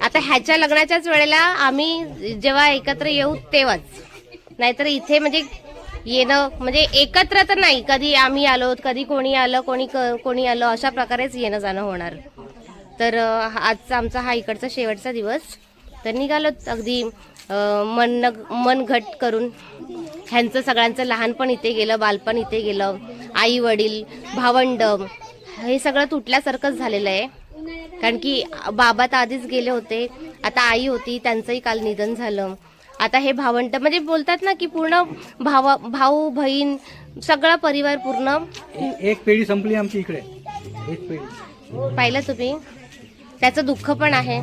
आता ह्याच्या लग्नाच्याच वेळेला आम्ही जेव्हा एकत्र येऊ तेव्हाच. नाहीतर इथे म्हणजे येणं म्हणजे एकत्र तर नाही. कधी आम्ही आलो कधी कोणी आलं कोणी क- कोणी आलं अशा प्रकारेच येणं जाणं होणार. तर आजचा आमचा हा इकडचा शेवटचा दिवस. तर निघालो अगदी मन मन घट करून. ह्यांचं सगळ्यांचं लहानपण इथे गेलं बालपण इथे गेलं. आई वडील भावंड हे सगळं तुटल्यासारखंच झालेलं आहे. कारण की बाबा तर आधीच गेले होते. आता आई होती त्यांचंही काल निधन झालं. आता हे भावंड म्हणजे बोलतात ना की पूर्ण भावा भाऊ बहीण सगळा परिवार पूर्ण एक पिढी संपली आमची इकडे. एक पिढी. पाहिलं तुम्ही? त्याचं दुःख पण आहे.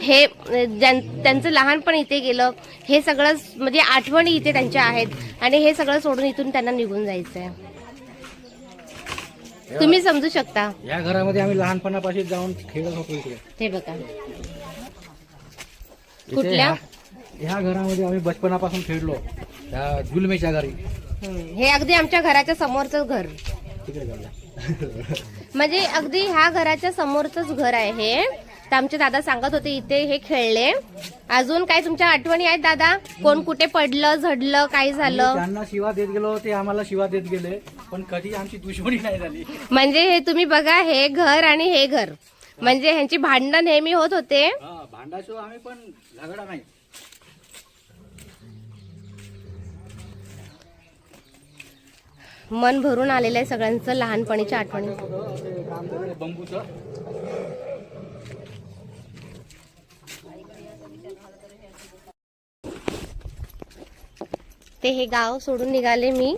हे त्यांचं लहानपण इथे गेलं. हे सगळं म्हणजे आठवणी इथे त्यांच्या आहेत. आणि हे सगळं सोडून इथून त्यांना निघून जायचं आहे तुम्ही समजू शकता. या घरामध्ये आम्ही लहानपणापासून जाऊन खेळत होतो इकडे. हे बघा. इथे कुठल्या? ह्या- ह्या घरामध्ये आम्ही बचपनापासून खेळलो. त्या जुलमेच्या घरी. हम्म. हे अगदी आमच्या घराच्या समोरचं घर. तिकडे म्हणजे अगदी ह्या घराच्या समोरच घर आहे हे. तर आमचे दादा सांगत होते इथे हे खेळले. अजून काय तुमच्या आठवणी आहेत दादा? कोण कुठे पडलं झडलं काय झालं? त्यांना शिवा देत गेलो ते आम्हाला शिवा देत गेले पण कधी आमची दुश्मनी नाही झाली. म्हणजे हे तुम्ही बघा हे घर आणि हे घर. म्हणजे ह्यांची भांडणं नेहमी होत होते. हा भांडाशो आम्ही पण झगडा नाही. मन भरून आलेलं आहे सगळ्यांचं लहानपणीच्या आठवणी. ते काम करतो बंबूचं. ते हे गाव सोडून निघाले मी.